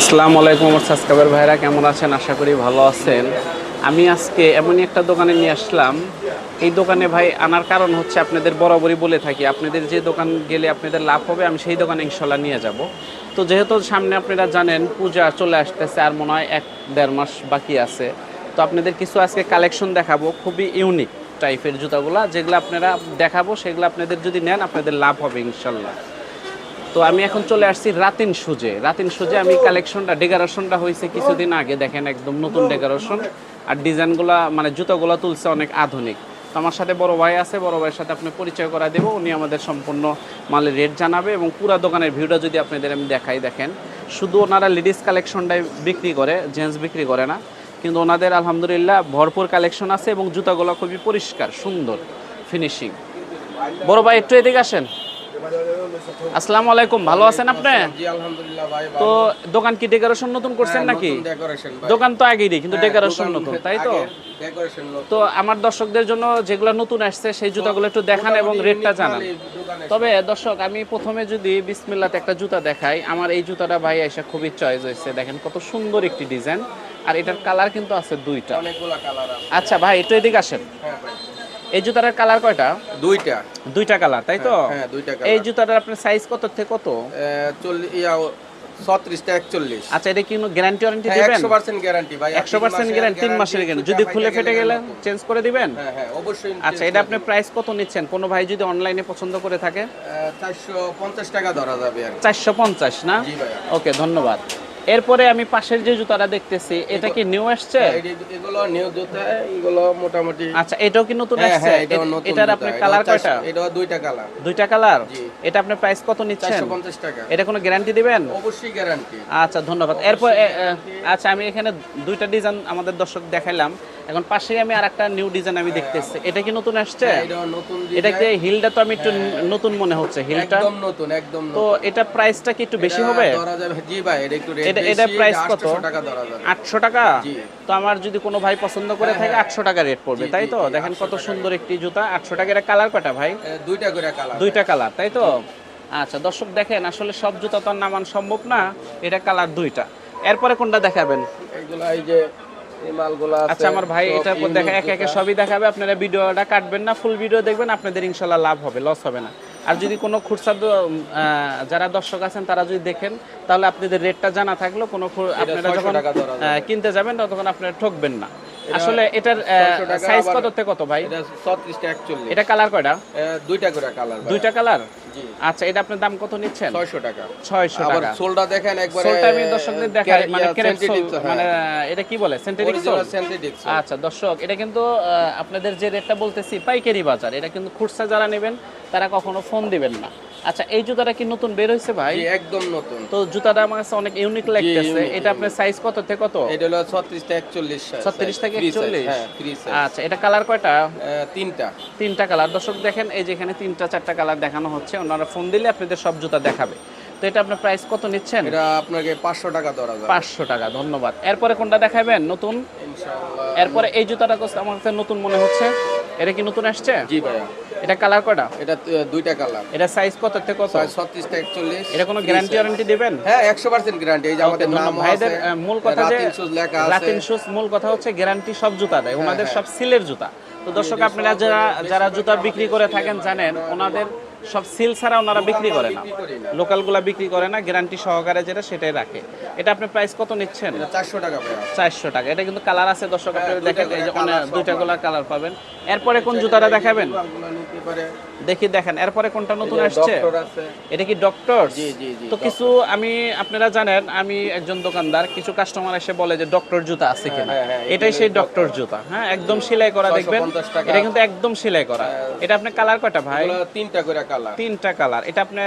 আসসালামু আলাইকুম আমার সাবস্ক্রাইবার ভাইরা, কেমন আছেন? আশা করি ভালো আছেন। আমি আজকে এমনই একটা দোকানে নিয়ে আসলাম। এই দোকানে ভাই আনার কারণ হচ্ছে আপনাদের বরাবরই বলে থাকি, আপনাদের যে দোকান গেলে আপনাদের লাভ হবে, আমি সেই দোকানে ইনশাল্লাহ নিয়ে যাব। তো যেহেতু সামনে আপনারা জানেন, পূজা চলে আসতেছে আর মনে হয় এক দেড় মাস বাকি আছে। তো আপনাদের কিছু আজকে কালেকশন দেখাবো, খুবই ইউনিক টাইপের জুতাগুলা, যেগুলো আপনারা দেখাবো, সেগুলো আপনাদের যদি নেন, আপনাদের লাভ হবে ইনশাল্লাহ তো আমি এখন চলে আসছি রাতিন সুজে। রাতিন সুজে আমি কালেকশনটা ডেকোরেশনটা হয়েছে কিছুদিন আগে। দেখেন একদম নতুন ডেকোরেশন আর ডিজাইনগুলা মানে জুতোগুলো তুলছে অনেক আধুনিক। তো আমার সাথে বড় ভাই আছে, বড় ভাইয়ের সাথে আপনি পরিচয় করা দেবো। উনি আমাদের সম্পূর্ণ মালের রেট জানাবে এবং পুরো দোকানের ভিউটা যদি আপনাদের আমি দেখাই, দেখেন। শুধু ওনারা লেডিস কালেকশনটাই বিক্রি করে জেন্টস বিক্রি করে না। কিন্তু ওনাদের আলহামদুলিল্লাহ ভরপুর কালেকশন আছে এবং জুতাগুলো খুবই পরিষ্কার, সুন্দর ফিনিশিং বড় ভাই, একটু এদিকে আসেন। আসসালামু আলাইকুম ভালো আছেন আপনি? তো দোকান কি ডেকোরেশন নতুন করছেন নাকি? দোকান তো আগেই কিন্তু ডেকোরেশন নতুন তাই তো? তো আমার দর্শকদের জন্য যেগুলো নতুন আসছে সেই জুতাগুলো একটু দেখান এবং রেটটা জানান। তবে দর্শক আমি প্রথমে যদি বিসমিল্লাতে একটা জুতা দেখাই আমার এই জুতাটা ভাই এসে খুবই চয়েস হয়েছে। দেখেন কত সুন্দর একটি ডিজাইন আর এটার কালার কিন্তু আছে দুইটা। আচ্ছা ভাই একটু এদিকে আসেন। হ্যাঁ ভাই। এই জুতাটার কালার কয়টা? দুইটা। দুইটা কালার তাই তো? হ্যাঁ দুইটা এই কালার জুতাটার আপনার সাইজ কত থেকে কত? চল্লিশ ইয়া ছত্রিশটা একচল্লিশ। আচ্ছা এটা কি গ্যারান্টি ওয়ারেন্টি হ্যাঁ দিবেন? একশো পার্সেন্ট গ্যারান্টি ভাই। আর একশো তিন পার্সেন্ট মাসের গ্যারান্টি তিন মাসের গ্যারান্টি যদি খুলে ফেটে গেলে চেঞ্জ করে দিবেন? হ্যাঁ হ্যাঁ অবশ্যই আচ্ছা এটা আপনি প্রাইস কত নিচ্ছেন? কোনো ভাই যদি অনলাইনে পছন্দ করে থাকে? চারশো পঞ্চাশ টাকা ধরা যাবে আর কি। চারশো পঞ্চাশ না? জি ভাইয়া। ওকে ধন্যবাদ। এরপরে আমি পাশের যে জুতাটা দেখতেছি এটা কি নিউ আসছে? হ্যাঁ, এগুলো নিউ জুতা এগুলো মোটামুটি আচ্ছা এটাও কি নতুন হ্যাঁ আসছে? হ্যাঁ এটার আপনি কালার কয়টা? এটাও দুইটা কালার দুইটা কালার এটা আপনি প্রাইস কত নিচ্ছেন? চারশো পঞ্চাশ টাকা। এটা কোনো গ্যারান্টি দিবেন? অবশ্যই গ্যারান্টি আচ্ছা ধন্যবাদ। এরপর আচ্ছা আমি এখানে দুইটা ডিজাইন আমাদের দর্শক দেখাইলাম। এখন পাশে আমি আরেকটা নিউ ডিজাইন আমি দেখতেছি। এটা কি নতুন আসছে? এটা। কি হিলটা তো আমি একটু নতুন মনে হচ্ছে হিলটা? একদম নতুন একদম তো এটা প্রাইসটা কি একটু বেশি হবে? জি ভাই এটা একটু এটা- price কত? 800 টাকা। তো আমার যদি কোনো ভাই পছন্দ করে থাকে আটশো টাকা রেট পড়বে তাই তো? দেখেন কত সুন্দর একটি জুতা আটশো টাকা এটা কালার কটা ভাই? দুইটা করে কালার দুইটা কালার তাই তো? আচ্ছা দর্শক দেখেন আসলে সব জুতা তো নামান সম্ভব না এটা কালার দুইটা। এরপরে কোনটা দেখাবেন? এগুলো এই যে আচ্ছা আমার ভাই সব এটা দেখা একে একে সবই দেখাবে আপনারা ভিডিওটা কাটবেন না ফুল ভিডিও দেখবেন আপনাদের ইনশাল্লাহ লাভ হবে লস হবে না। আর যদি কোনো খুচরা আহ, যারা দর্শক আছেন তারা যদি দেখেন তাহলে আপনাদের রেটটা জানা থাকলেও কোনো আপনারা যখন কিনতে যাবেন তখন আপনারা ঠকবেন না। আসলে এটার সাইজ কত থেকে কত ভাই? এটা 36 টা 41 এটা কালার কয়টা? দুইটা করে কালার দুইটা কালার জি। আচ্ছা এটা আপনার দাম কত নিচ্ছেন? 600 টাকা। ছয়শো আবার সোলটা দেখেন একবারে সোলটা আমি দর্শকদের দেখাই মানে ক্রেপ সোল। মানে এটা কি বলে? সেন্টেরিক সোল। আচ্ছা দর্শক এটা কিন্তু আপনাদের যে রেটটা বলতেছি পাইকারি বাজার। এটা কিন্তু খুচরা যারা নেবেন তারা কখনো ফোন দিবেন না। আচ্ছা এই জুতাটা কি নতুন বের হয়েছে ভাই? জি একদম নতুন। তো জুতাটা আমার কাছে অনেক ইউনিক লাগতেছে। এটা আপনার সাইজ কত থেকে কত? এটা হলো 36 টা 41 size, 36 থেকে free 41? হ্যাঁ আচ্ছা এটা কালার কয়টা? তিনটা। তিনটা কালার দর্শক দেখেন এই যে এখানে তিনটা চারটা কালার দেখানো হচ্ছে। ওনারা ফোন দিলে আপনাদের সব জুতা দেখাবে। তো এটা আপনার প্রাইস কত নিচ্ছেন? এটা আপনাকে 500 টাকা ধরা যাবে। পাঁচশো টাকা ধন্যবাদ। এরপরে কোনটা দেখাবেন? নতুন? ইনশাআল্লাহ। এরপরে এই জুতাটা আমার কাছে নতুন মনে হচ্ছে। এটা কি নতুন আসছে? জি ভাইয়া। এটা কালার কয়টা এটা দুইটা কালার এটা সাইজ কত থেকে কত? ছত্রিশ টা একচল্লিশ। এটা কোনো গ্যারান্টি ওয়ারেন্টি দিবেন? হ্যাঁ একশো পার্সেন্ট গ্যারান্টি এই যে আমাদের নাম ভাইদের মূল কথা যে লেখা আছে। রাতিন শুজ মূল কথা হচ্ছে গ্যারান্টি সব জুতা দেয়। ওনাদের সব সিলের জুতা। তো দর্শক আপনারা যারা যারা জুতা বিক্রি করে থাকেন জানেন ওনাদের সব সিল ছাড়া ওনারা বিক্রি করে না। লোকালগুলা বিক্রি করে না গ্যারান্টি সহকারে যেটা সেটাই রাখে। এটা আপনি প্রাইস কত নিচ্ছেন? এটা চারশো টাকা চারশো টাকা। এটা কিন্তু কালার আছে দর্শক আপনারা হ্যাঁ, দুইটা দেখেন এই যে দুইটা। গোলা কালার পাবেন। এরপরে কোন জুতাটা দেখাবেন? দেখি দেখেন এরপরে কোনটা নতুন আসছে? এটা কি ডক্টর তো কিছু আমি আপনারা জানেন আমি একজন দোকানদার কিছু কাস্টমার এসে বলে যে ডক্টর জুতা আছে কিনা। হ্যাঁ, হ্যাঁ, এটাই সেই ডক্টর জুতা হ্যাঁ একদম সেলাই করা দেখবেন। এটা কিন্তু একদম সেলাই করা। এটা আপনি কালার কয়টা ভাই? তিনটা করে কালার তিনটা কালার এটা আপনি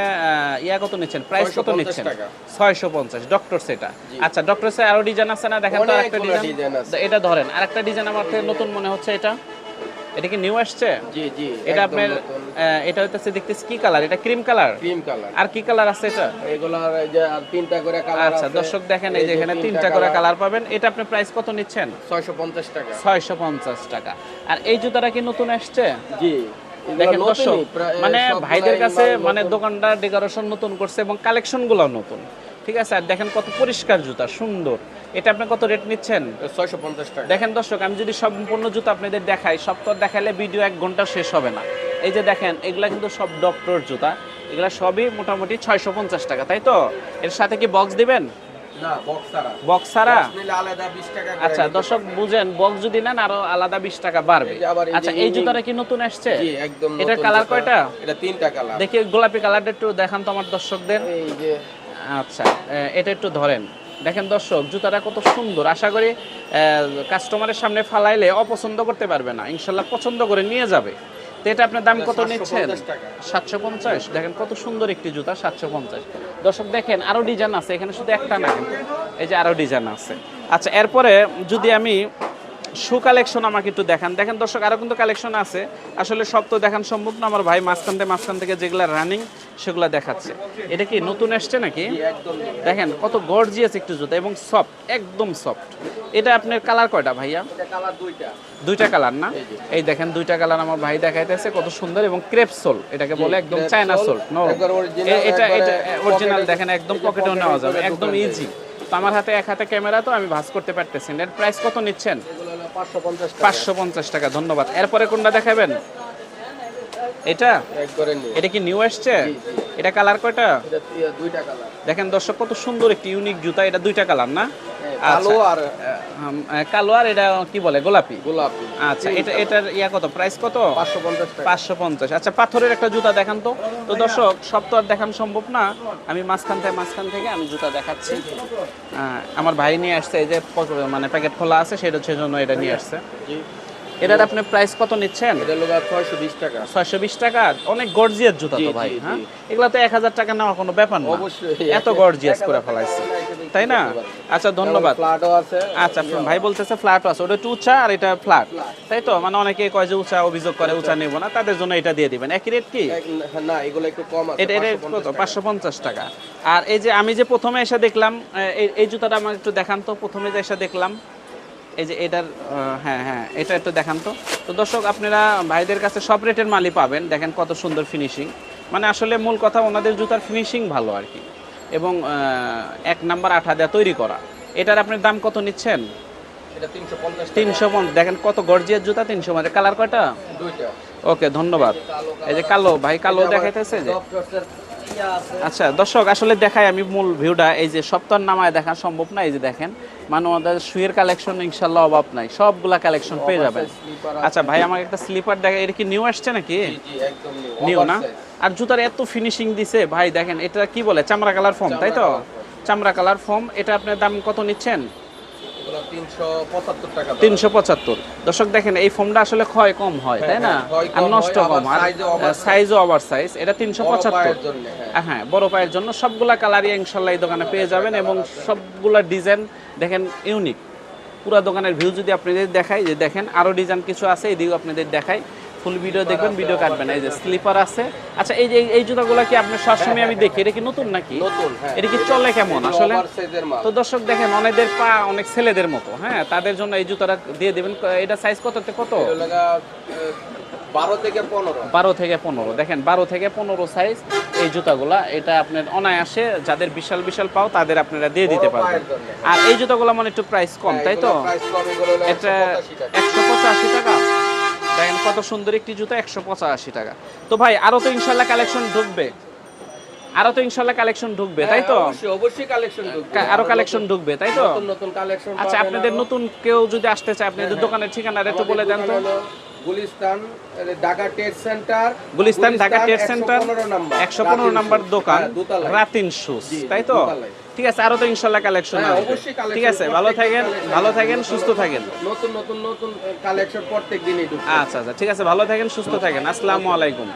ইয়া কত নিচ্ছেন? প্রাইস কত 650 নিচ্ছেন? টাকা। ছয়শো পঞ্চাশ ডক্টর সেটা আচ্ছা ডক্টর সে আরও ডিজাইন আছে না? দেখেন তো আরেকটা ডিজাইন এটা ধরেন আরেকটা ডিজাইন আমার নতুন মনে হচ্ছে এটা। এটা কি নিউ আসছে? জি জি এটা আপনার এটা হইতেছে দেখতেছি কি কালার এটা ক্রিম কালার ক্রিম কালার আর কি কালার আছে এটা? এগুলার যে তিনটা করে কালার আচ্ছা দর্শক দেখেন এই যে এখানে তিনটা করে কালার পাবেন। এটা আপনি প্রাইস কত নিচ্ছেন? ছয়শো পঞ্চাশ টাকা। ছয়শো পঞ্চাশ টাকা। আর এই জুতাটা কি নতুন আসছে? জি দেখেন দর্শক মানে ভাইদের কাছে মানে দোকানটা ডেকোরেশন নতুন করছে এবং কালেকশনগুলো নতুন। ঠিক আছে? আর দেখেন কত পরিষ্কার জুতা সুন্দর। এটা আপনি কত রেট নিচ্ছেন? ছয়শো পঞ্চাশ টাকা। দেখেন দর্শক আমি যদি সম্পূর্ণ জুতো আপনাদের দেখাই তো আর ভিডিও এক ঘণ্টা শেষ হবে না। এই যে দেখেন এগুলা কিন্তু সব ডক্টর জুতা। এগুলা সবই মোটামুটি ছয়শো পঞ্চাশ টাকা তাই তো? এর সাথে কি বক্স দিবেন? না বক্স ছাড়া। আচ্ছা দর্শক বুঝেন বক্স যদি নেন আরও আলাদা বিশ টাকা বাড়বে। আচ্ছা এই জুতাটা কি নতুন আসছে? জি একদম এটার কালার কয়টা? এটা তিনটা কালার দেখি গোলাপি কালারটা একটু দেখান তো আমার দর্শকদের। এই যে আচ্ছা এটা একটু ধরেন। দেখেন দর্শক জুতাটা কত সুন্দর। আশা করি কাস্টমারের সামনে ফালাইলে অপছন্দ করতে পারবে না। ইনশাল্লাহ পছন্দ করে নিয়ে যাবে। তো এটা আপনার দাম কত নিচ্ছেন? সাতশো পঞ্চাশ দেখেন কত সুন্দর একটি জুতা সাতশো পঞ্চাশ। দর্শক দেখেন আরও ডিজাইন আছে। এখানে শুধু একটা না এই যে আরও ডিজাইন আছে। আচ্ছা এরপরে যদি আমি শু কালেকশন আমাকে একটু দেখান। দেখেন দর্শক আরও কিন্তু কালেকশন আছে। আসলে সব তো দেখান সম্ভব না আমার ভাই মাঝখান থেকে মাঝখান থেকে যেগুলো রানিং সেগুলো দেখাচ্ছে। এটা কি নতুন এসছে নাকি? দেখেন কত গর্জিয়াস একটু জুতা এবং সফট একদম সফট এটা আপনার কালার কয়টা ভাইয়া? দুইটা। কালার না? এই দেখেন দুইটা কালার আমার ভাই দেখাইতেছে কত সুন্দর এবং ক্রেপ সোল এটাকে বলে একদম চায়না সোল নো এটা এটা অরিজিনাল দেখেন একদম পকেটেও নেওয়া যাবে একদম ইজি তো আমার হাতে এক হাতে ক্যামেরা তো আমি ভাঁজ করতে পারতেছি এর প্রাইস কত নিচ্ছেন? পাঁচশো পঞ্চাশ টাকা। ধন্যবাদ। এরপরে কোনটা দেখাবেন? এটা? এটা কি নিউ আসছে? এটা কালার কয়টা? দুইটা কালার। দেখেন দর্শক কত সুন্দর একটি ইউনিক জুতা। এটা দুইটা কালার না? কালো আর কালো আর এটা কি বলে? গোলাপি? গোলাপি। আচ্ছা এটা এটার ইয়া কত? প্রাইস কত? পাঁচশো পঞ্চাশ পাঁচশো পঞ্চাশ। আচ্ছা পাথরের একটা জুতা দেখান তো। তো দর্শক সব তো আর দেখানো সম্ভব না। আমি মাঝখান থেকে মাঝখান থেকে আমি জুতা দেখাচ্ছি। আমার ভাই নিয়ে আসছে এই যে মানে প্যাকেট খোলা আছে সেটা হচ্ছে এটা নিয়ে আসছে। এটার আপনি প্রাইস কত নিচ্ছেন? এটা বিশ টাকা। অনেক গর্জিয়াস জুতা তো ভাই। হ্যাঁ? এগুলা তো টাকা নেওয়ার কোনো ব্যাপার না। অবশ্যই। এত গর্জিয়াস করে ফেলাইছে। তাই না? আচ্ছা ধন্যবাদ। ফ্ল্যাটও আছে। আচ্ছা ভাই বলতেছে ফ্ল্যাট আছে। ওটা একটু উঁচা আর এটা ফ্ল্যাট তাই তো? মানে অনেকে কয় যে উঁচা অভিযোগ করে উঁচা নেব না। তাদের জন্য এটা দিয়ে দিবেন। একই রেট কি? না এগুলো একটু কম আছে এটা এটা 550 টাকা। পাঁচশো পঞ্চাশ টাকা। আর এই যে আমি যে প্রথমে এসে দেখলাম এই জুতাটা আমার একটু দেখান তো। প্রথমে যে এসে দেখলাম এই যে এটার হ্যাঁ হ্যাঁ এটা একটু দেখান তো। তো দর্শক আপনারা ভাইদের কাছে সব রেটের মালই পাবেন। দেখেন কত সুন্দর ফিনিশিং মানে আসলে মূল কথা ওনাদের জুতার ফিনিশিং ভালো আর কি। এবং এক নাম্বার আঠা দেওয়া তৈরি করা। এটার আপনার দাম কত নিচ্ছেন? তিনশো পঞ্চাশ দেখেন কত গর্জিয়ার জুতা তিনশো মানে কালার কয়টা? ওকে ধন্যবাদ। এই যে কালো ভাই কালো দেখাইতেছে যে। আচ্ছা দর্শক আসলে দেখাই আমি মূল ভিউটা। এই যে সপ্তাহ নামায় দেখা সম্ভব না এই যে দেখেন। মানে আমাদের শুয়ের কালেকশন ইনশাল্লাহ অভাব নাই। সবগুলা কালেকশন পেয়ে যাবেন। আচ্ছা ভাই আমাকে একটা স্লিপার দেখা এটা কি নিউ আসছে নাকি? নিউ না? আর জুতার এত ফিনিশিং দিছে ভাই দেখেন এটা কি বলে? চামড়া কালার ফোম তাই তো? চামড়া কালার ফোম এটা আপনার দাম কত নিচ্ছেন? তিনশো পঁচাত্তর দর্শক দেখেন এই ফোমটা আসলে ক্ষয় কম হয় তাই না? হ্যাঁ, আর নষ্ট কম। আর। সাইজও ওভার সাইজ এটা তিনশো পঁচাত্তর। হ্যাঁ। হ্যাঁ বড় পায়ের জন্য সবগুলা কালারই ইনশাল্লাহ এই দোকানে পেয়ে যাবেন এবং সবগুলা ডিজাইন দেখেন ইউনিক পুরো দোকানের ভিউ যদি আপনাদের দেখাই যে দেখেন আরও ডিজাইন কিছু আছে এদিকেও আপনাদের দেখাই। ফুল ভিডিও দেখবেন ভিডিও কাটবেন। এই যে স্লিপার আছে। আচ্ছা এই যে এই জুতাগুলো কি আপনি সবসময় আমি দেখি? এটা কি নতুন নাকি? নতুন হ্যাঁ। এটা কি চলে কেমন? আসলে তো দর্শক দেখেন অনেকদের পা অনেক ছেলেদের মতো হ্যাঁ? তাদের জন্য এই জুতাটা দিয়ে দেবেন। এটা সাইজ কত থেকে কত? বারো থেকে পনেরো। বারো থেকে পনেরো। দেখেন বারো থেকে পনেরো সাইজ এই জুতাগুলা। এটা আপনার অনায়াসে যাদের বিশাল বিশাল পাও তাদের আপনারা দিয়ে দিতে পারবেন। আর এই জুতাগুলা মানে একটু প্রাইস কম তাই তো? এটা 185 টাকা। একশো পঁচাশি টাকা? দেখেন কত সুন্দর একটি জুতো একশো পঁচাশি টাকা। তো ভাই আরও তো ইনশাল্লাহ কালেকশন ঢুকবে। আরও তো ইনশাল্লাহ কালেকশন ঢুকবে তাই তো? হ্যাঁ, অবশ্যই অবশ্যই কালেকশন ঢুকবে। আরও কালেকশন ঢুকবে তাই তো? নতুন নতুন কালেকশন আচ্ছা আপনাদের নতুন কেউ যদি আসতে চায় আপনাদের দোকানের ঠিকানা একটু বলে দেন তো। Gulistan Dhaka trade centre Gulistan Dhaka trade centre number একশো পনেরো নাম্বার দোকান হ্যাঁ, রাতিন শুজ তাই তো? ঠিক আছে আরও তো ইনশাল্লাহ কালেকশন হ্যাঁ, আসবে। ঠিক আছে ভালো থাকেন ভালো থাকেন সুস্থ থাকেন। নতুন নতুন নতুন কালেকশন প্রত্যেক দিনই আচ্ছা আচ্ছা ঠিক আছে ভালো থাকেন সুস্থ থাকেন। আসসালামু আলাইকুম।